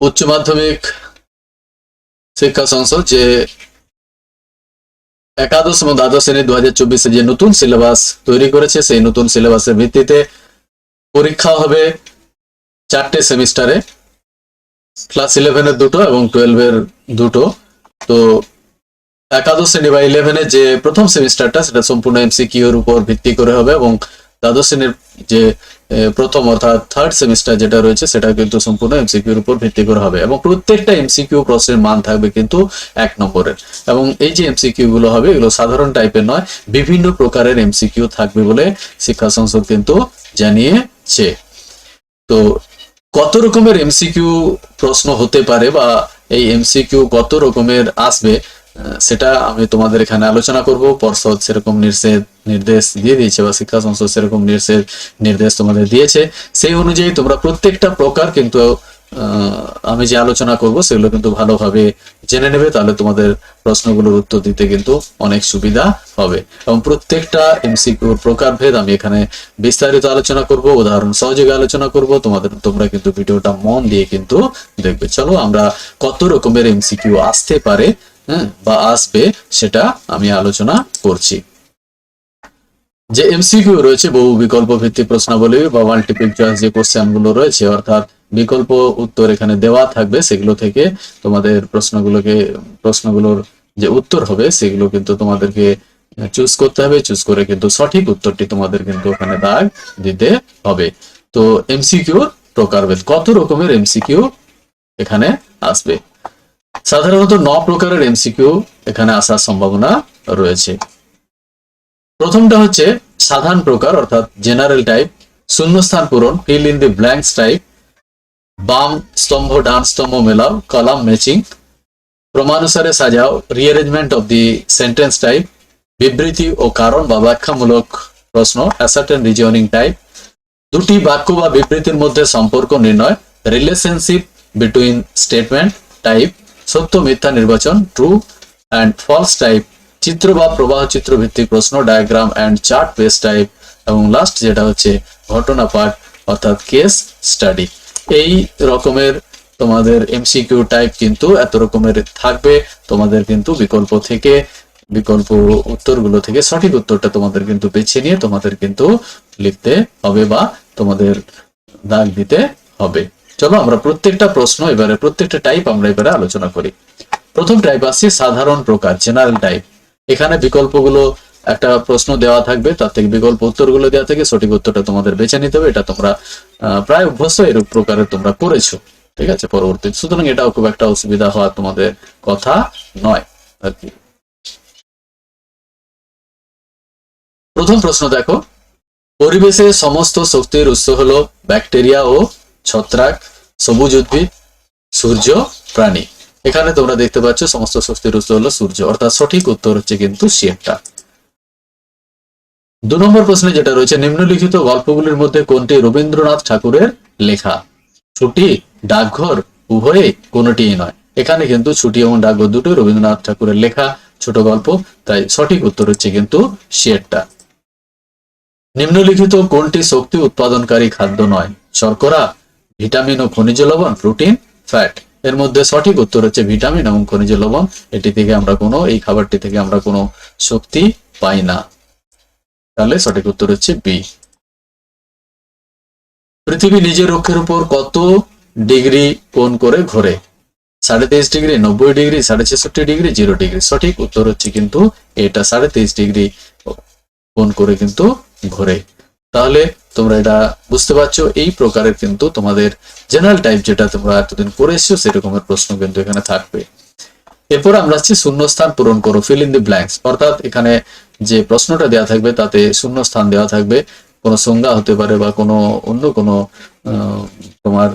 উচ্চ মাধ্যমিক শিক্ষা সংসদ যে একাদশ এবং দ্বাদশ শ্রেণি দু হাজার চব্বিশে যে নতুন সিলেবাস তৈরি করেছে, সেই নতুন সিলেবাসের ভিত্তিতে পরীক্ষা হবে চারটে সেমিস্টারে। ক্লাস ইলেভেনের দুটো এবং টুয়েলভের দুটো। তো একাদশ শ্রেণি বা ইলেভেনের যে প্রথম সেমিস্টারটা, সেটা সম্পূর্ণ এমসিকিউর উপর ভিত্তি করে হবে এবং দ্বাদশ শ্রেণির যে প্রথম অর্থাৎ থার্ড সেমিস্টার যেটা রয়েছে, সেটা কিন্তু সম্পূর্ণ এমসিকিউর উপর ভিত্তি করে হবে এবং প্রত্যেকটা এমসিকিউ প্রশ্নের মান থাকবে কিন্তু এক নম্বরের। এবং এই যে এমসিকিউ গুলো হবে, এগুলো সাধারণ টাইপের নয়, বিভিন্ন প্রকারের এমসিকিউ থাকবে বলে শিক্ষা সংসদ কিন্তু জানিয়েছে। তো কত রকমের এমসিকিউ প্রশ্ন হতে পারে বা এই এমসিকিউ কত রকমের আসবে সেটা আমি তোমাদের এখানে আলোচনা করব। পর্ষদ সেরকম নির্দেশ নির্দেশ দিয়ে দিয়েছে বা শিক্ষা সংসদ সেরকম নির্দেশ নির্দেশ তোমাদের দিয়েছে। সেই অনুযায়ী তোমরা প্রত্যেকটা প্রকার কিন্তু আমি যে আলোচনা করব সেগুলো কিন্তু ভালোভাবে জেনে নেবে। তাহলে তোমাদের প্রশ্নগুলোর উত্তর দিতে কিন্তু অনেক সুবিধা হবে। এবং প্রত্যেকটা এমসিকিউর প্রকারভেদ আমি এখানে বিস্তারিত আলোচনা করব, উদাহরণ সহযোগে আলোচনা করব। তোমাদের, তোমরা কিন্তু ভিডিওটা মন দিয়ে কিন্তু দেখবে। চলো আমরা কত রকমের এমসিকিউ আসতে পারে হ্যাঁ বা আসবে, সেটা আমি আলোচনা করছি। যে এমসিকিউ রয়েছে, বহু বিকল্প ভিত্তিক প্রশ্নাবলী বা মাল্টিপল চয়েস যে কোশ্চেনগুলো রয়েছে, অর্থাৎ বিকল্প উত্তর এখানে দেওয়া থাকবে, সেগুলো থেকে তোমাদের প্রশ্নগুলোকে, প্রশ্নগুলোর যে উত্তর হবে, সেগুলো কিন্তু তোমাদেরকে চুজ করতে হবে চুজ করে কিন্তু সঠিক উত্তরটি তোমাদের কিন্তু ওখানে দাগ দিতে হবে। তো এমসিকিউর প্রকারভেদ, কত রকমের এমসিকিউ এখানে আসবে? সাধারণত ন প্রকারের এমসিকিউ এখানে আসার সম্ভাবনা রয়েছে। প্রথমটা হচ্ছে সাধারণ প্রকার, অর্থাৎ জেনারেল টাইপ শূন্যস্থান পূরণ fill in the blanks type বাম স্তম্ভ, ডান স্তম্ভ, মেলাও কলাম ম্যাচিং ক্রমানুসারে সাজাও rearrangement of the sentence type বিবৃতি ও কারণ বা ব্যাখ্যামূলক প্রশ্ন অ্যাসার্টেন রিজনিং টাইপ দুটি বাক্য বা বিবৃতির মধ্যে সম্পর্ক নির্ণয় রিলেশনশিপ বিটুইন স্টেটমেন্ট টাইপ সত্য মিথ্যা নির্বাচন ট্রু অ্যান্ড ফলস টাইপ চিত্র বা প্রবাহ চিত্র ভিত্তিক প্রশ্ন diagram and chart base type এবং লাস্ট যেটা হচ্ছে ঘটনা পাঠ, অর্থাৎ কেস স্টাডি এই রকমের তোমাদের এমসিকিউ টাইপ কিন্তু এত রকমের থাকবে, তোমাদের কিন্তু বিকল্প থেকে, বিকল্প উত্তরগুলো থেকে সঠিক উত্তরটা তোমাদের কিন্তু বেছে নিয়ে তোমাদের কিন্তু লিখতে হবে বা তোমাদের দাগ দিতে হবে। চলো আমরা প্রত্যেকটা প্রশ্ন এবারে, প্রত্যেকটা টাইপ আমরা এবারে আলোচনা করি। প্রথম টাইপ আসছে সাধারণ প্রকার জেনারেল টাইপ এখানে বিকল্পগুলো একটা প্রশ্ন দেওয়া থাকবে, তার থেকে বিকল্প উত্তরগুলো দেওয়া থেকে সঠিক উত্তরটা তোমাদের বেছে নিতে হবে, এটা তোমরা প্রায় অভ্যস্ত এরূপ প্রকারের তোমরা করেছ। ঠিক আছে? পরবর্তী, সুতরাং এটাও খুব একটা অসুবিধা হওয়া তোমাদের কথা নয় আর কি। প্রথম প্রশ্ন দেখো, পরিবেশে সমস্ত শক্তির উৎস হলো ব্যাকটেরিয়া ও ছত্রাক, সবুজ উদ্ভিদ, সূর্য, প্রাণী। এখানে তোমরা দেখতে পাচ্ছ সমস্ত শক্তির উৎস হলো সূর্য। অর্থাৎ সঠিক উত্তর হচ্ছে কিন্তু সিয়েরটা দু নম্বর প্রশ্নে যেটা রয়েছে, নিম্নলিখিত গল্পগুলির মধ্যে কোনটি রবীন্দ্রনাথ ঠাকুরের লেখা? ছুটি, ডাকঘর, উভয়ে কোনটিই নয়। এখানে কিন্তু ছুটি এবং ডাকঘর দুটো রবীন্দ্রনাথ ঠাকুরের লেখা, ছোট গল্প। তাই সঠিক উত্তর হচ্ছে কিন্তু সিয়েরটা নিম্নলিখিত কোনটি শক্তি উৎপাদনকারী খাদ্য নয়? শর্করা ভিটামিন ও খনিজ লবণ প্রোটিন ফ্যাট এর মধ্যে সঠিক উত্তর হচ্ছে ভিটামিন এবং খনিজ লবণ। এটি থেকে আমরা কোনো, এই খাবারটি থেকে আমরা কোনো শক্তি পাই না। তাহলে সঠিক উত্তর হচ্ছে বি পৃথিবী নিজের অক্ষের উপর কত ডিগ্রি কোণ করে ঘোরে? সাড়ে তেইশ ডিগ্রি, নব্বই ডিগ্রি, সাড়ে ছেষট্টি ডিগ্রি, জিরো ডিগ্রি। সঠিক উত্তর হচ্ছে কিন্তু এটা সাড়ে তেইশ ডিগ্রি কোণ করে কিন্তু ঘোরে। তাহলে তোমরা এটা বুঝতে পারছ। এই প্রকারের কিন্তু তোমাদের জেনারেল টাইপ যেটা তোমরা এতদিন করে এসছো, সেরকমের প্রশ্ন কিন্তু এখানে থাকবে। এরপর আমরা আসছি শূন্যস্থান পূরণ করো ফিল ইন দি ব্ল্যাঙ্কস অর্থাৎ এখানে যে প্রশ্নটা দেওয়া থাকবে, তাতে শূন্যস্থান দেওয়া থাকবে। কোনো সংজ্ঞা হতে পারে বা কোনো অন্য কোনো তোমার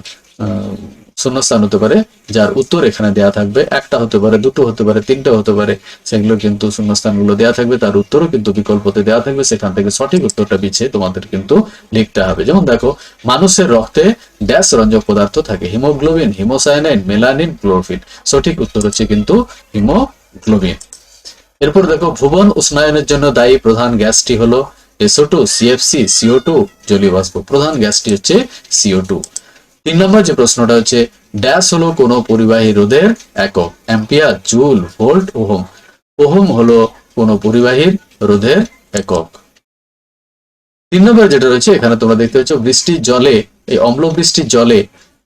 শূন্যস্থান হতে পারে, যার উত্তর এখানে দেওয়া থাকবে। একটা হতে পারে, দুটো হতে পারে, তিনটে হতে পারে, সেগুলো কিন্তু শূন্যস্থানগুলো দেওয়া থাকবে। তার উত্তরও কিন্তু বিকল্পতে দেওয়া থাকবে। সেখান থেকে সঠিক উত্তরটা বিছে তোমাদের কিন্তু লিখতে হবে। যেমন দেখো, মানুষের রক্তে ড্যাশ রঞ্জক পদার্থ থাকে। হিমোগ্লোবিন হিমোসায়ানাইন মেলানিন ক্লোরোফিল সঠিক উত্তর হচ্ছে কিন্তু হিমোগ্লোবিন। এরপর দেখো, ভুবন উষ্ণায়নের জন্য দায়ী প্রধান গ্যাসটি হলো SO two CFC CO two জলীয় বাষ্প প্রধান গ্যাসটি হচ্ছে সিও টু। তিন নম্বর যে প্রশ্নটা হচ্ছে, ড্যাশ হলো কোনো পরিবাহী রোধের একক, ampere, joule, volt, ohm. Ohm হলো কোনো পরিবাহীর রোধের একক। তিন নম্বর যেটা রয়েছে, এখানে তোমরা দেখতে পাচ্ছ বৃষ্টির জলে, এই অম্ল বৃষ্টির জলে,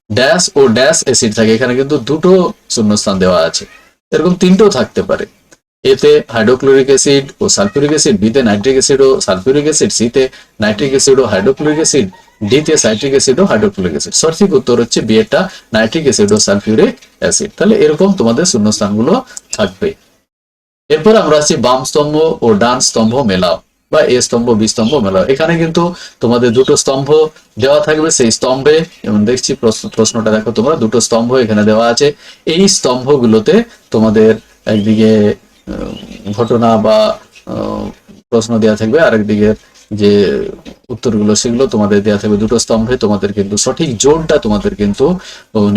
ড্যাশ ও ড্যাশ অ্যাসিড থাকে। এখানে কিন্তু দুটো শূন্যস্থান দেওয়া আছে। এরকম তিনটেও থাকতে পারে। এতে হাইড্রোক্লোরিক অ্যাসিড ও সালফিউরিক অ্যাসিড বিতে নাইট্রিক অ্যাসিড ও সালফিউরিক অ্যাসিড সিতে নাইট্রিক অ্যাসিড ও হাইড্রোক্লোরিক অ্যাসিড। ডিতে সাইট্রিক অ্যাসিড ও হাইড্রোক্লোরিক অ্যাসিড সঠিক উত্তর হচ্ছে বিয়েটা নাইট্রিক অ্যাসিড ও সালফিউরিক অ্যাসিড তাহলে এরকম তোমাদের শূন্যস্থানগুলো থাকবে। এরপর আমরা আসছি বাম স্তম্ভ ও ডান স্তম্ভ মেলাও বা এ স্তম্ভ বি স্তম্ভ মেলাও। এখানে কিন্তু তোমাদের দুটো স্তম্ভ দেওয়া থাকবে, সেই স্তম্ভে যেমন দেখছি প্রশ্ন- প্রশ্নটা দেখো তোমরা, দুটো স্তম্ভ এখানে দেওয়া আছে। এই স্তম্ভগুলোতে তোমাদের একদিকে ঘটনা বা প্রশ্ন দেওয়া থাকবে, আরেকদিকে যে উত্তরগুলো সেগুলো তোমাদের দেওয়া থাকবে। দুটো স্তম্ভে তোমাদের কিন্তু সঠিক জোনটা তোমাদের কিন্তু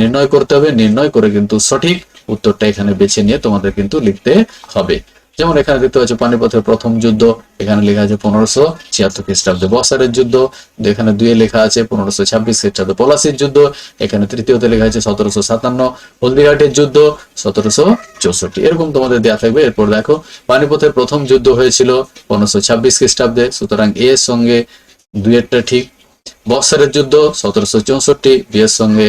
নির্ণয় করতে হবে। নির্ণয় করে কিন্তু সঠিক উত্তরটা এখানে বেছে নিয়ে তোমাদের কিন্তু লিখতে হবে। যেমন এখানে দেখতে পাচ্ছ পানিপথের প্রথম যুদ্ধ, এখানে লেখা আছে পনেরোশো ছিয়াত্তর খ্রিস্টাব্দে বসারের যুদ্ধ এখানে দুয়ে লেখা আছে পনেরোশো ছাব্বিশ খ্রিস্টাব্দে পলাশির যুদ্ধ, এখানে তৃতীয়তে লেখা আছে সতেরোশো সাতান্ন হলদিঘাটের যুদ্ধ, সতেরোশো চৌষট্টি। এরকম তোমাদের দেওয়া থাকবে। এরপর দেখো পানিপথের প্রথম যুদ্ধ হয়েছিল পনেরোশো ছাব্বিশ খ্রিস্টাব্দে, সুতরাং এর সঙ্গে দুয়েরটা ঠিক। বক্সারের যুদ্ধ, সতেরোশো চৌষট্টি, বি এর সঙ্গে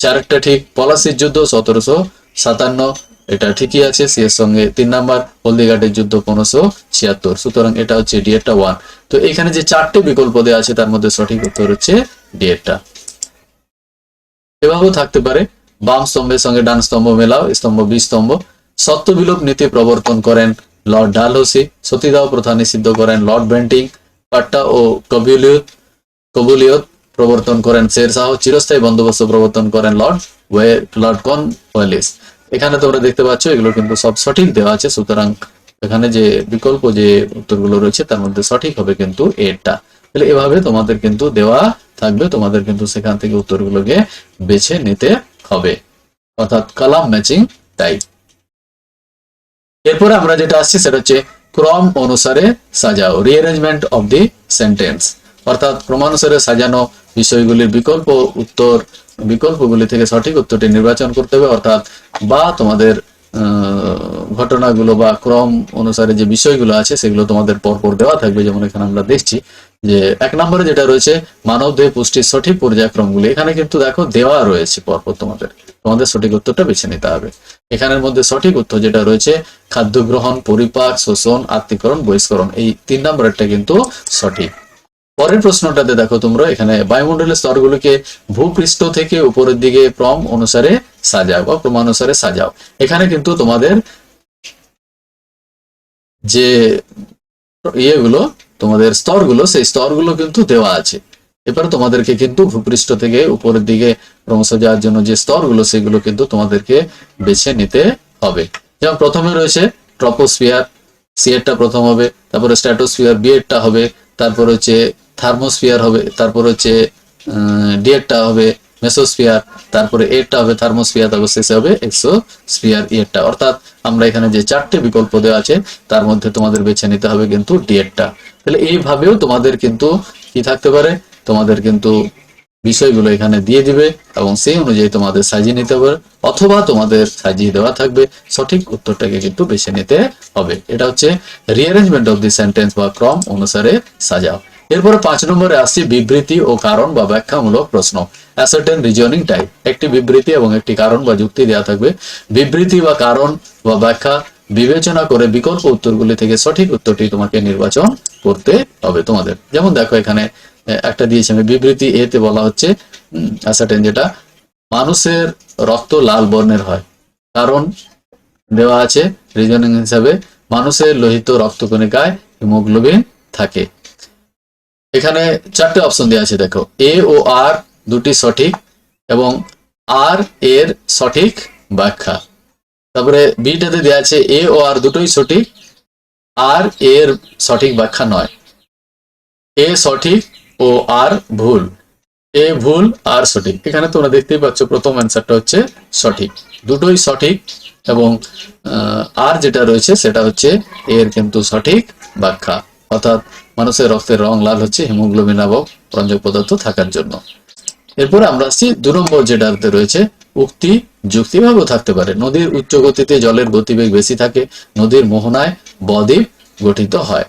চারেরটা ঠিক। পলাশির যুদ্ধ, সতেরোশো সাতান্ন। এটা ঠিকই আছে সি এর সঙ্গে তিন নাম্বার হলদিঘাটের যুদ্ধ পনেরোশো ছিয়াত্তর। সুতরাং এটা হচ্ছে ডিএটা ওয়ান তো এখানে যে চারটে বিকল্প দেওয়া আছে, তার মধ্যে সঠিক উত্তর হচ্ছে ডিএটা এভাবেও থাকতে পারে। বাম স্তম্ভের সঙ্গে ডান স্তম্ভ মেলাও, স্তম্ভ বি স্তম্ভ। সত্য বিলোপ নীতি প্রবর্তন করেন লর্ড ডালহৌসি, সতীদাহ প্রথা নিষিদ্ধ করেন লর্ড বেন্টিং, পাট্টা ও কবিলিয়ত কবুলিয়ত প্রবর্তন করেন শের শাহ, চিরস্থায়ী বন্দোবস্ত প্রবর্তন করেন লর্ড ওয়ে লর্ড কন ওয়েলিস এখানে তোমরা দেখতে পাচ্ছ, এগুলো কিন্তু সব সঠিক দেওয়া আছে, সুতরাং এখানে যে বিকল্প যে উত্তরগুলো রয়েছে, তার মধ্যে সঠিক হবে কিন্তু এরটা তাহলে এভাবে তোমাদের কিন্তু দেওয়া থাকবে, তোমাদের কিন্তু সেখান থেকে উত্তরগুলোকে বেছে নিতে হবে। অর্থাৎ কালাম ম্যাচিং টাইপ এরপরে আমরা যেটা আসছি, সেটা হচ্ছে ক্রম অনুসারে সাজাও রিঅ্যারেঞ্জমেন্ট অফ দি সেন্টেন্স অর্থাৎ ক্রমানুসারে সাজানো বিষয়গুলির বিকল্প উত্তর, বিকল্পগুলি থেকে সঠিক উত্তরটি নির্বাচন করতে হবে, অর্থাৎ বা তোমাদের ঘটনাগুলো বা ক্রম অনুসারে যে বিষয়গুলো আছে, সেগুলো তোমাদের পরপর দেওয়া থাকবে। যেমন এখানে আমরা দেখছি যে, এক নম্বরে যেটা রয়েছে মানব দেহ পুষ্টির সঠিক পর্যায়ক্রমগুলি। এখানে কিন্তু দেখো, দেওয়া রয়েছে পরপর তোমাদের। তোমাদের সঠিক উত্তরটা বেছে নিতে হবে। এখানের মধ্যে সঠিক উত্তর যেটা রয়েছে, খাদ্য গ্রহণ, পরিপাক, শোষণ, আত্মীকরণ, বহিষ্করণ। এই তিন নম্বরেরটা কিন্তু সঠিক। পরের প্রশ্নটাতে দেখো তোমরা, এখানে বায়ুমণ্ডলের স্তরগুলোকে ভূপৃষ্ঠ থেকে উপরের দিকে ক্রম অনুসারে সাজাও বা ক্রমানুসারে সাজাও। এখানে কিন্তু তোমাদের যে ইয়েগুলো, তোমাদের স্তরগুলো, সেই স্তরগুলো কিন্তু দেওয়া আছে। এবার তোমাদেরকে কিন্তু ভূপৃষ্ঠ থেকে উপরের দিকে ক্রমশ যাওয়ার জন্য যে স্তরগুলো, সেগুলো কিন্তু তোমাদেরকে বেছে নিতে হবে। যেমন প্রথমে রয়েছে ট্রপোস্ফিয়ার সিএরটা প্রথম হবে, তারপরে স্ট্র্যাটোস্ফিয়ার বিএডটা হবে, তারপর হচ্ছে থার্মোস্ফিয়ার হবে, তারপর হচ্ছে ডিএডটা হবে মেসোস্ফিয়ার, তারপরে এরটা হবে থার্মোস্ফিয়ার, তারপর শেষে হবে এক্সোস্ফিয়ার, ইয়েরটা। অর্থাৎ আমরা এখানে যে চারটে বিকল্প দেওয়া আছে, তার মধ্যে তোমাদের বেছে নিতে হবে কিন্তু ডিএডটা তাহলে এইভাবেও তোমাদের কিন্তু কি থাকতে পারে? তোমাদের কিন্তু বিষয়গুলো এখানে দিয়ে দিবে এবং সেই অনুযায়ী তোমাদের সাজিয়ে নিতে হবে, অথবা তোমাদের সাজিয়ে দেওয়া থাকবে। সঠিক উত্তরটাকে কিন্তু বেছে নিতে হবে। এটা হচ্ছে রিঅ্যারেঞ্জমেন্ট অফ দি সেন্টেন্স বা ক্রম অনুসারে সাজাও। এরপরে পাঁচ নম্বরে আসছে বিবৃতি ও কারণ বা ব্যাখ্যামূলক প্রশ্ন। অ্যাসার্টেন রিজনিং টাইপ একটি বিবৃতি এবং একটি কারণ বা যুক্তি দেওয়া থাকবে। বিবৃতি বা কারণ বা ব্যাখ্যা বিবেচনা করে বিকল্প উত্তরগুলি থেকে সঠিক উত্তরটি তোমাকে নির্বাচন করতে হবে তোমাদের। যেমন দেখো এখানে একটা দিয়েছি, আমি বিবৃতি এতে বলা হচ্ছে অ্যাসার্টেন যেটা, মানুষের রক্ত লাল বর্ণের হয়। কারণ দেওয়া আছে রিজনিং হিসাবে, মানুষের লোহিত রক্তকণিকায় হিমোগ্লোবিন থাকে। এখানে চারটে অপশন দেওয়া আছে, দেখো। এ ও আর দুটি সঠিক এবং আর এর সঠিক ব্যাখ্যা। তারপরে বিটাতে দেওয়া আছে এ ও আর দুটোই সঠিক আর এর সঠিক ব্যাখ্যা নয়। এ সঠিক ও আর ভুল। এ ভুল আর সঠিক। এখানে তোমরা দেখতেই পাচ্ছ, প্রথম অ্যান্সারটা হচ্ছে সঠিক। দুটোই সঠিক এবং আর যেটা রয়েছে সেটা হচ্ছে এর কিন্তু সঠিক ব্যাখ্যা। অর্থাৎ মানুষের রক্তের রং লাল হচ্ছে, হিমোগ্লোবিন নামক রঞ্জক পদার্থ থাকার জন্য। এরপরে আমরা আসছি দু নম্বর যেটাতে রয়েছে, উক্তি যুক্তিভাবেও থাকতে পারে। নদীর উচ্চ গতিতে জলের গতিবেগ বেশি থাকে, নদীর মোহনায় বদ্বীপ গঠিত হয়।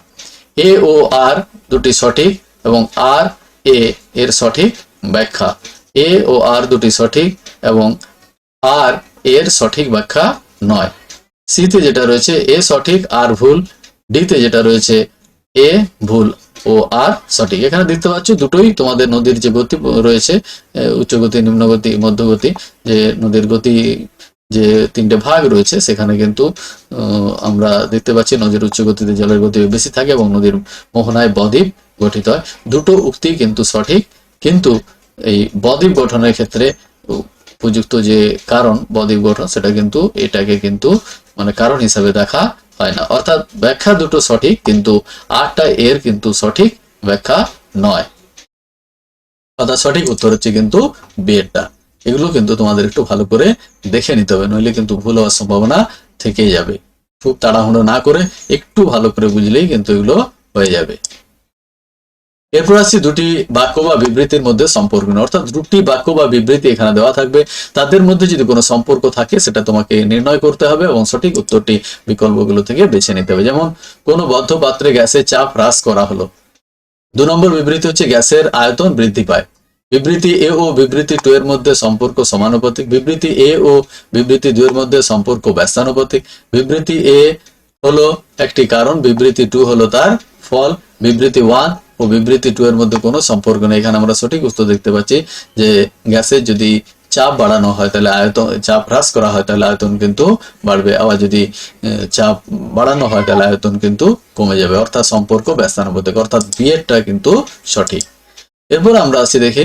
এ ও আর দুটি সঠিক এবং আর এ এর সঠিক ব্যাখ্যা। এ ও আর দুটি সঠিক এবং আর এর সঠিক ব্যাখ্যা নয়। সিতে যেটা রয়েছে, এ সঠিক, আর ভুল। ডিতে যেটা রয়েছে এ, ভুল, ও, আর, সঠিক। এখানে দেখতে পাচ্ছ, দুটোই তোমাদের নদীর যে গতি রয়েছে উচ্চ গতি, নিম্ন গতি মধ্যগতি যে নদীর গতি যে তিনটে ভাগ রয়েছে, সেখানে কিন্তু আমরা দেখতে পাচ্ছি নদীর উচ্চ গতিতে জলের গতি বেশি থাকে এবং নদীর মোহনায় বদ্বীপ গঠিত হয়। দুটো উক্তি কিন্তু সঠিক, কিন্তু এই বদ্বীপ গঠনের ক্ষেত্রে উপযুক্ত যে কারণ বদ্বীপ গঠন, সেটা কিন্তু এটাকে কিন্তু মানে কারণ হিসাবে দেখা হয় না? অর্থাৎ ব্যাখ্যা দুটো সঠিক, কিন্তু আটটা এর কিন্তু সঠিক ব্যাখ্যা নয়। অর্থাৎ সঠিক উত্তর হচ্ছে কিন্তু বিয়েরটা। এগুলো কিন্তু তোমাদের একটু ভালো করে দেখে নিতে হবে, নইলে কিন্তু ভুল হওয়ার সম্ভাবনা থেকেই যাবে। খুব তাড়াহুড়ো না করে একটু ভালো করে বুঝলেই কিন্তু এগুলো হয়ে যাবে। এরপর আসছি দুটি বাক্য বা বিবৃতির মধ্যে সম্পর্ক। অর্থাৎ দুটি বাক্য বা বিবৃতি এখানে দেওয়া থাকবে। তাদের মধ্যে যদি কোনো সম্পর্ক থাকে, সেটা তোমাকে নির্ণয় করতে হবে এবং সঠিক উত্তরটি বিকল্পগুলো থেকে বেছে নিতে হবে। যেমন, কোনো বদ্ধ পাত্রে গ্যাসের চাপ হ্রাস করা হলো। দু নম্বর বিবৃতি হচ্ছে গ্যাসের আয়তন বৃদ্ধি পায়। বিবৃতি এ ও বিবৃতি টু এর মধ্যে সম্পর্ক সমানুপাতিক। বিবৃতি এ ও বিবৃতি দুই এর মধ্যে সম্পর্ক ব্যস্তানুপাতিক। বিবৃতি এ হলো একটি কারণ, বিবৃতি টু হলো তার ফল। বিবৃতি ওয়ান ও বিবৃতি টু এর মধ্যে কোনো সম্পর্ক নেই। এখানে আমরা সঠিক উত্তর দেখতে পাচ্ছি যে গ্যাসের যদি চাপ বাড়ানো হয়, তাহলে আয়তন, চাপ হ্রাস করা হয়, তাহলে আয়তন কিন্তু বাড়বে। আবার যদি চাপ বাড়ানো হয়, তাহলে আয়তন কিন্তু কমে যাবে। অর্থাৎ সম্পর্ক ব্যস্তানুপাতিক। অর্থাৎ বিয়েরটা কিন্তু সঠিক। এরপর আমরা আসি দেখি,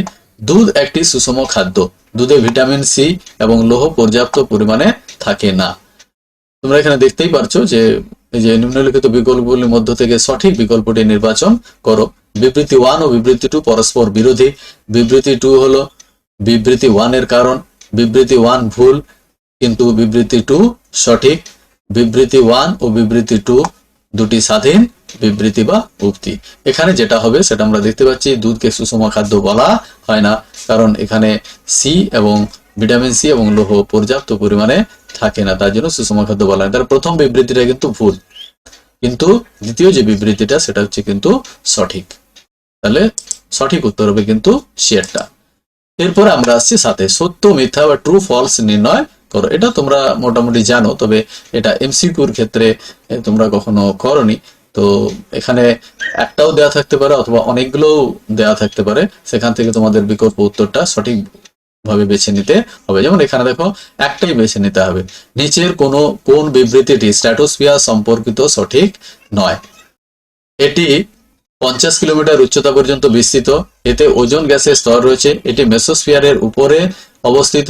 দুধ একটি সুষম খাদ্য। দুধে ভিটামিন সি এবং লৌহ পর্যাপ্ত পরিমাণে থাকে না। তোমরা এখানে দেখতেই পারছ যে, এই যে নিম্নলিখিত বিকল্পগুলির মধ্য থেকে সঠিক বিকল্পটি নির্বাচন করো। বিবৃতি ওয়ান ও বিবৃতি টু পরস্পর বিরোধী। বিবৃতি টু হলো বিবৃতি ওয়ানের কারণ, বিবৃতি ওয়ান ভুল, কিন্তু বিবৃতি টু সঠিক। বিবৃতি ওয়ান ও বিবৃতি টু দুটি স্বাধীন, বিবৃতি বা উক্তি। এখানে যেটা হবে সেটা আমরা দেখতে পাচ্ছি, দুধকে সুষম খাদ্য বলা হয় না, কারণ এখানে সি এবং ভিটামিন সি এবং লৌহ পর্যাপ্ত পরিমাণে থাকে না, তার জন্য সুষম খাদ্য বলা হয়। তার প্রথম বিবৃতিটা কিন্তু ভুল। কিন্তু দ্বিতীয় যে বিবৃতিটা, সেটা হচ্ছে কিন্তু সঠিক। তাহলে সঠিক উত্তর হবে কিন্তু শেয়ারটা। এরপর আমরা আসছি সাথে সত্য, মিথ্যা বা ট্রু ফলস নির্ণয় করো। এটা তোমরা মোটামুটি জানো, তবে এটা এমসিকিউর ক্ষেত্রে তোমরা কখনো করনি। তো এখানে একটাও দেয়া থাকতে পারে অথবা অনেকগুলো দেয়া থাকতে পারে। সেখান থেকে তোমাদের বিকল্প উত্তরটা সঠিক ভাবে বেছে নিতে হবে। যেমন এখানে দেখো, একটাই বেছে নিতে হবে। নিচের কোনো কোন বিবৃতিটি স্ট্র্যাটোস্ফিয়ার সম্পর্কিত সঠিক নয়। এটি পঞ্চাশ কিলোমিটার উচ্চতা পর্যন্ত বিস্তৃত। এতে ওজন গ্যাসের স্তর রয়েছে। এটি মেসোস্ফিয়ারের উপরে অবস্থিত।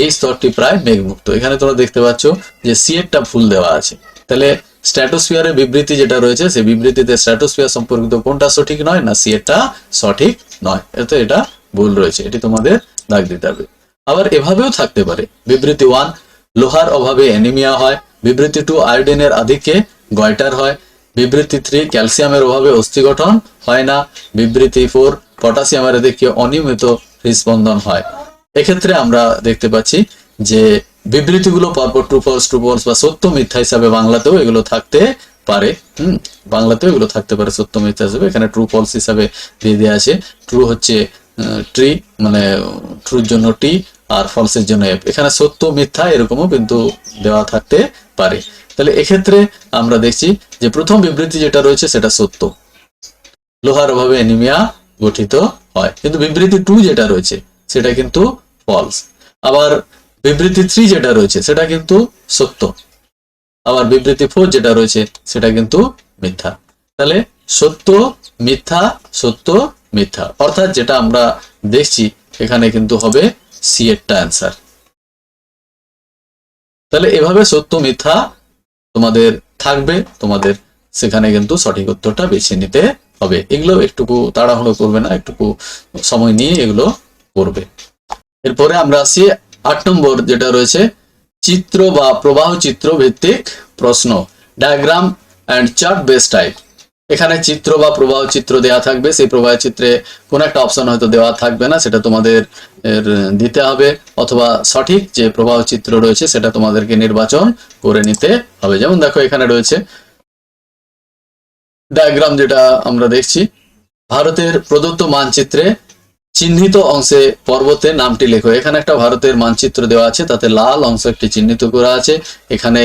এই স্তরটি প্রায় মেঘমুক্ত। এখানে তোমরা দেখতে পাচ্ছ যে সিএরটা ফুল দেওয়া আছে। তাহলে স্ট্র্যাটোস্ফিয়ারের বিবৃতি যেটা রয়েছে, সেই বিবৃতিতে স্ট্র্যাটোস্ফিয়ার সম্পর্কিত কোনটা সঠিক নয় না সিএরটা সঠিক নয়। এতে এটা ভুল রয়েছে। এটি তোমাদের দাগ দিতে হবে। আবার এভাবেও থাকতে পারে। বিবৃতি ওয়ান লোহার অভাবে অ্যানিমিয়া হয়। বিবৃতি টু আয়োডিনের আধিক্যে গয়টার হয়। বিবৃতি থ্রি, ক্যালসিয়ামের অভাবে অস্থি গঠন হয় না। বিবৃতি ফোর, পটাশিয়ামের আধিক্যে অনিয়মিত হৃদস্পন্দন হয়। এক্ষেত্রে আমরা দেখতে পাচ্ছি যে বিবৃতিগুলো পরপর ট্রু, ফলস ট্রু, ফলস বা সত্য মিথ্যা হিসাবে বাংলাতেও এগুলো থাকতে পারে। হুম, বাংলাতেও এগুলো থাকতে পারে সত্য মিথ্যা হিসাবে। এখানে ট্রু, ফলস হিসাবে দিয়ে দেওয়া আছে। ট্রু হচ্ছে ট্রি মানে ট্রুর জন্য টি আর ফলসের জন্য এফ এখানে সত্য, মিথ্যা এরকমও কিন্তু দেওয়া থাকতে পারে। তাহলে এক্ষেত্রে আমরা দেখছি যে প্রথম বিবৃতি যেটা রয়েছে সেটা সত্য। লোহার অভাবে অ্যানিমিয়া গঠিত হয়। কিন্তু বিবৃতি টু যেটা রয়েছে, সেটা কিন্তু ফলস আবার বিবৃতি থ্রি যেটা রয়েছে, সেটা কিন্তু সত্য। আবার বিবৃতি ফোর যেটা রয়েছে, সেটা কিন্তু মিথ্যা। তাহলে সত্য, মিথ্যা সত্য, মিথ্যা। অর্থাৎ যেটা আমরা দেখছি, এখানে কিন্তু হবে সি এরটা অ্যান্সার তাহলে এভাবে সত্য মিথ্যা তোমাদের থাকবে, তোমাদের সেখানে কিন্তু সঠিক উত্তরটা বেছে নিতে হবে। এগুলো একটুকু তাড়াহুড়ো করবে না, একটুকু সময় নিয়ে এগুলো করবে। এরপরে আমরা আসি আট নম্বর যেটা রয়েছে, চিত্র বা প্রবাহ চিত্র ভিত্তিক প্রশ্ন। Diagram and chart base type এখানে চিত্র বা প্রবাহ চিত্র দেওয়া থাকবে, সেই প্রবাহ চিত্রে কোন একটা অপশন হয়তো দেওয়া থাকবে না, সেটা তোমাদের দিতে হবে, অথবা সঠিক যে প্রবাহ চিত্র রয়েছে সেটা তোমাদেরকে নির্বাচন করে নিতে হবে। যেমন দেখো এখানে রয়েছে ডায়াগ্রাম যেটা আমরা দেখছি। ভারতের প্রদত্ত মানচিত্রে চিহ্নিত অংশে পর্বতের নামটি লেখো। এখানে একটা ভারতের মানচিত্র দেওয়া আছে, তাতে লাল অংশ একটি চিহ্নিত করা আছে। এখানে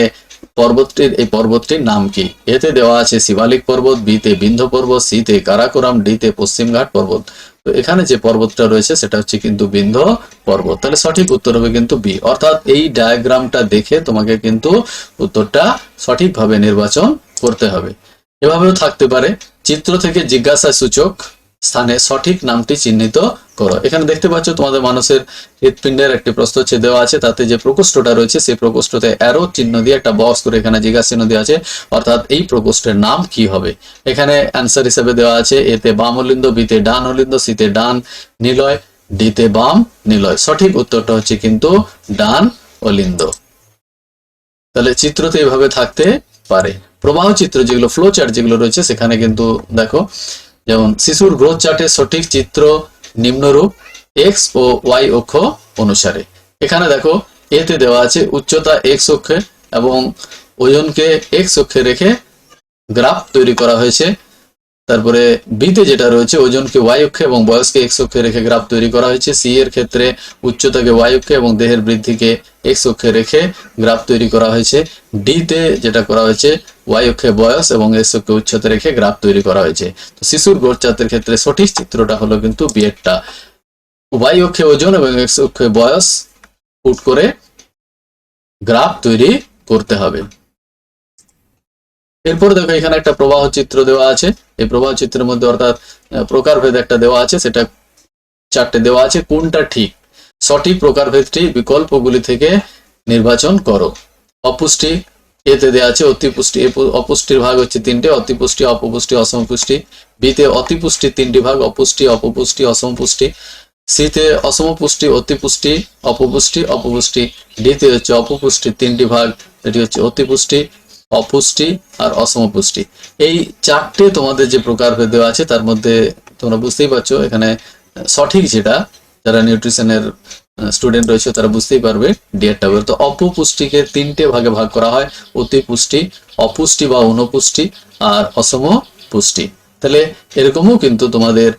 পর্বতটির এই পর্বতটির নাম কি? এতে দেওয়া আছে শিবালিক পর্বত, বিতে বিন্ধ পর্বত, সিতে কারাকোরাম, ডিতে পশ্চিমঘাট পর্বত। তো এখানে যে পর্বতটা রয়েছে, সেটা হচ্ছে কিন্তু বিন্ধ পর্বত। তাহলে সঠিক উত্তর হবে কিন্তু বি। অর্থাৎ এই ডায়াগ্রামটা দেখে তোমাকে কিন্তু উত্তরটা সঠিকভাবে নির্বাচন করতে হবে। এভাবেও থাকতে পারে। চিত্র থেকে জিজ্ঞাসা সূচক স্থানে সঠিক নামটি চিহ্নিত করো। এখানে দেখতে পাচ্ছ তোমাদের মানুষের হৃৎপিণ্ডের একটি প্রস্তচ্ছেদ দেওয়া আছে, তাতে যে প্রকোষ্ঠটা রয়েছে সেই প্রকোষ্ঠতে অ্যারো চিহ্ন দিয়ে একটা বক্স করে এখানে জিজ্ঞাসা চিহ্ন দেওয়া আছে, অর্থাৎ এই প্রকোষ্ঠের নাম কি হবে? এখানে অ্যান্সার হিসেবে দেওয়া আছে, এতে বাম অলিন্দ, বিতে ডান অলিন্দ, সিতে ডান নিলয়, ডিতে বাম নিলয়। সঠিক উত্তরটা হচ্ছে কিন্তু ডান অলিন্দ। তাহলে চিত্রতে এইভাবে থাকতে পারে। প্রবাহ চিত্র যেগুলো ফ্লো চার্ট যেগুলো রয়েছে, সেখানে কিন্তু দেখো যেমন শিশুর গ্রোথ চার্টের সঠিক চিত্র নিম্নরূপ এক্স ও ওয়াই অক্ষ অনুসারে। এখানে দেখো এতে দেওয়া আছে উচ্চতা এক্স অক্ষে এবং ওজনকে এক্স অক্ষে রেখে গ্রাফ তৈরি করা হয়েছে। তারপরে বিতে যেটা রয়েছে, ওজনকে ওয়াই অক্ষে এবং বয়সকে এক্স অক্ষে রেখে গ্রাফ তৈরি করা হয়েছে। সি এর ক্ষেত্রে উচ্চতাকে ওয়াই অক্ষে এবং দেহের বৃদ্ধিকে এক্স অক্ষে রেখে গ্রাফ তৈরি করা হয়েছে। ডি তে যেটা করা হয়েছে ওয়াই অক্ষে বয়স এবং এক্স অক্ষে উচ্চতা রেখে গ্রাফ তৈরি করা হয়েছে। তো শিশুর গোরচাতের ক্ষেত্রে সঠিক চিত্রটা হলো কিন্তু বিয়েরটা ওয়াই অক্ষে ওজন এবং এক্স অক্ষে বয়স পুট করে গ্রাফ তৈরি করতে হবে। এরপরে দেখো এখানে একটা প্রবাহ চিত্র দেওয়া আছে। এই প্রবাহ চিত্রের মধ্যে অর্থাৎ প্রকারভেদ একটা দেওয়া আছে, সেটা চারটে দেওয়া আছে, কোনটা ঠিক? সঠিক প্রকারভেদটি বিকল্পগুলি থেকে নির্বাচন করো। অপুষ্টি এতে দেওয়া আছে, অতিপুষ্টি অপুষ্টির ভাগ হচ্ছে তিনটে, অতিপুষ্টি, অপপুষ্টি, অসমপুষ্টি। বিতে অতিপুষ্টি তিনটি ভাগ, অপুষ্টি, অপপুষ্টি, অসমপুষ্টি। সিতে অসমপুষ্টি, অতিপুষ্টি, অপপুষ্টি অপপুষ্টি। ডিতে হচ্ছে অপপুষ্টি তিনটি ভাগ এটি হচ্ছে অতিপুষ্টি। অপুষ্টি আর অসমপুষ্টি এই চারটে তোমাদের যে প্রকারভেদ দেওয়া আছে, তার মধ্যে তোমরা বুঝতেই পারছ, এখানে সঠিক যেটা, যারা নিউট্রিশনের স্টুডেন্ট রয়েছে, তারা বুঝতেই পারবে ডিএরটা তো অপপুষ্টিকে তিনটে ভাগে ভাগ করা হয়, অতিপুষ্টি, অপুষ্টি বা অনুপুষ্টি আর অসম পুষ্টি তাহলে এরকমও কিন্তু তোমাদের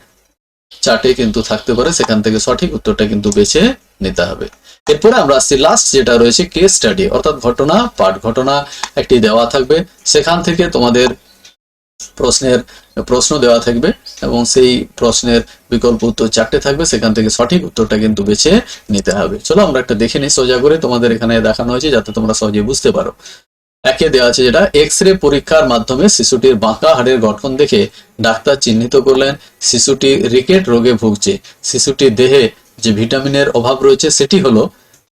চার্টে কিন্তু থাকতে পারে, সেখান থেকে সঠিক উত্তরটা কিন্তু বেছে নিতে হবে। এরপরে আমরা আসছি লাস্ট যেটা রয়েছে কেস স্টাডি অর্থাৎ ঘটনা, পাঠ ঘটনা একটি দেওয়া থাকবে। সেখান থেকে তোমাদের প্রশ্নের, প্রশ্ন দেওয়া থাকবে এবং সেই প্রশ্নের বিকল্প উত্তর চারটে থাকবে, সেখান থেকে সঠিক উত্তরটা কিন্তু বেছে নিতে হবে। চলো আমরা একটা দেখে নিই, সোজা করে তোমাদের এখানে দেখানো হয়েছে যাতে তোমরা সহজে বুঝতে পারো। একে দেওয়া আছে যেটা এক্স রে পরীক্ষার মাধ্যমে শিশুটির বাঁকা হাড়ের গঠন দেখে ডাক্তার চিহ্নিত করলেন, শিশুটি রিকেট রোগে ভুগছে। শিশুটির দেহে যে ভিটামিনের অভাব রয়েছে, সেটি হলো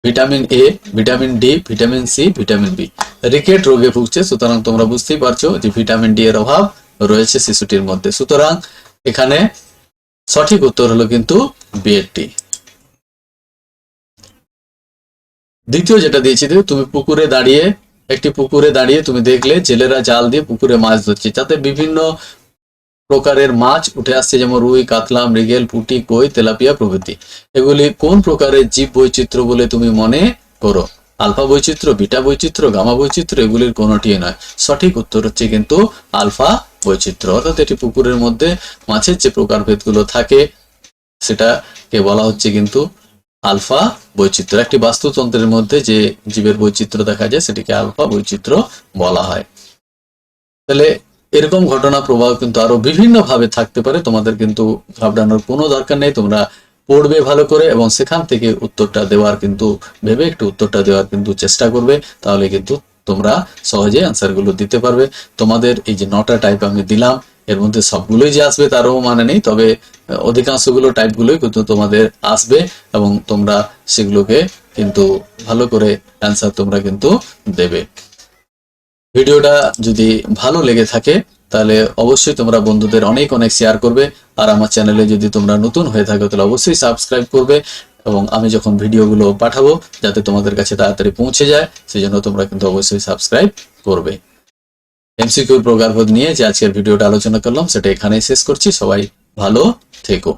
vitamin A vitamin D vitamin C vitamin B rickets রোগে ভুগছে, সুতরাং তোমরা বুঝতেই পারছ যে ভিটামিন ডি এর অভাব রয়েছে শিশুটির মধ্যে। সুতরাং এখানে সঠিক উত্তর হলো কিন্তু বিএডটি দ্বিতীয় যেটা দিয়েছি তুমি পুকুরে দাঁড়িয়ে একটি পুকুরে দাঁড়িয়ে তুমি দেখলে জেলেরা জাল দিয়ে পুকুরে মাছ ধরছে। যাতে বিভিন্ন প্রকারের মাছ উঠে আসছে, যেমন রুই, কাতলা, মৃগেল, পুঁটি, কই, তেলাপিয়া প্রভৃতি। এগুলি কোন প্রকারের জীব বৈচিত্র্য বলে তুমি মনে করো? আলফা বৈচিত্র্য, বিটা বৈচিত্র্য, গামা বৈচিত্র্য, এগুলির কোনোটি নয়। সঠিক উত্তর হচ্ছে কিন্তু আলফা বৈচিত্র্য। অর্থাৎ এটি পুকুরের মধ্যে মাছের যে প্রকারভেদগুলো থাকে, সেটাকে বলা হচ্ছে কিন্তু আলফা বৈচিত্র্য। একটি বাস্তুতন্ত্রের মধ্যে যে জীবের বৈচিত্র্য দেখা যায়, সেটিকে আলফা বৈচিত্র্য বলা হয়। তাহলে এরকম ঘটনা প্রবাহ কিন্তু আরও বিভিন্ন ভাবে থাকতে পারে। তোমাদের কিন্তু ঘাবড়ানোর কোনো দরকার নেই। তোমরা পড়বে ভালো করে এবং সেখান থেকে উত্তরটা দেওয়ার কিন্তু, ভেবে একটু উত্তরটা দেওয়ার কিন্তু চেষ্টা করবে। তাহলে কিন্তু তোমরা সহজে অ্যান্সারগুলো দিতে পারবে। তোমাদের এই যে নটা টাইপ আমি দিলাম এর মধ্যে সবগুলোই যে আসবে তারও মানে নেই, তবে অধিকাংশগুলো টাইপগুলোই কিন্তু তোমাদের আসবে এবং তোমরা সেগুলোকে কিন্তু ভালো করে অ্যান্সার তোমরা কিন্তু দেবে। ভিডিওটা যদি ভালো লেগে থাকে, তাহলে অবশ্যই তোমরা বন্ধুদের অনেক অনেক শেয়ার করবে। আর আমার চ্যানেলে যদি তোমরা নতুন হয়ে থাকো, তাহলে অবশ্যই সাবস্ক্রাইব করবে এবং আমি যখন ভিডিওগুলো পাঠাবো, যাতে তোমাদের কাছে তাড়াতাড়ি পৌঁছে যায় সেই জন্য তোমরা কিন্তু অবশ্যই সাবস্ক্রাইব করবে। এমসিকিউর প্রকারভেদ নিয়ে যে আজকের ভিডিওটা আলোচনা করলাম, সেটা এখানেই শেষ করছি। সবাই ভালো থেকো।